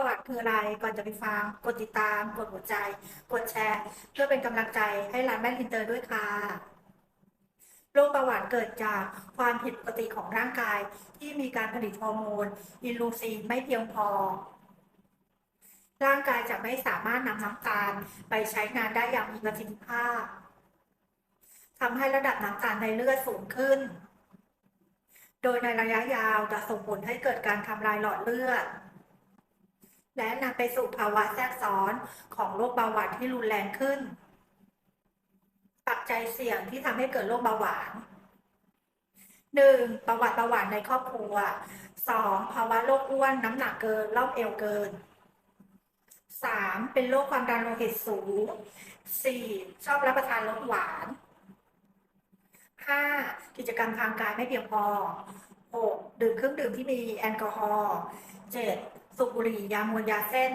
ประวัติคืออะไร ก่อนจะไปฟัง กดติดตาม กดหัวใจ กดแชร์ เพื่อเป็นกำลังใจให้ร้านแม่อินเตอร์ด้วยค่ะโรคเบาหวานเกิดจากความผิดปกติของร่างกายที่มีการผลิตฮอร์โมนอินลูซีนไม่เพียงพอ ร่างกายจะไม่สามารถนำน้ำตาลไปใช้งานได้อย่างมีประสิทธิภาพทำให้ระดับน้ำตาลในเลือดสูงขึ้น โดยในระยะยาวจะส่งผลให้เกิดการทำลายหลอดเลือด และนำไปสู่ภาวะแทรกซ้อนของโรคเบาหวานที่รุนแรงขึ้น ปัจจัยเสี่ยงที่ทำให้เกิดโรคเบาหวาน 1. ประวัติเบาหวานในครอบครัว 2. ภาวะโรคอ้วนน้ำหนักเกินรอบเอวเกิน 3. เป็นโรคความดันโลหิตสูง 4. ชอบรับประทานรสหวาน 5. กิจกรรมทางกายไม่เพียงพอ 6. ดื่มเครื่องดื่มที่มีแอลกอฮอล์ 7. สูบบุหรี่ยามวนยาเส้น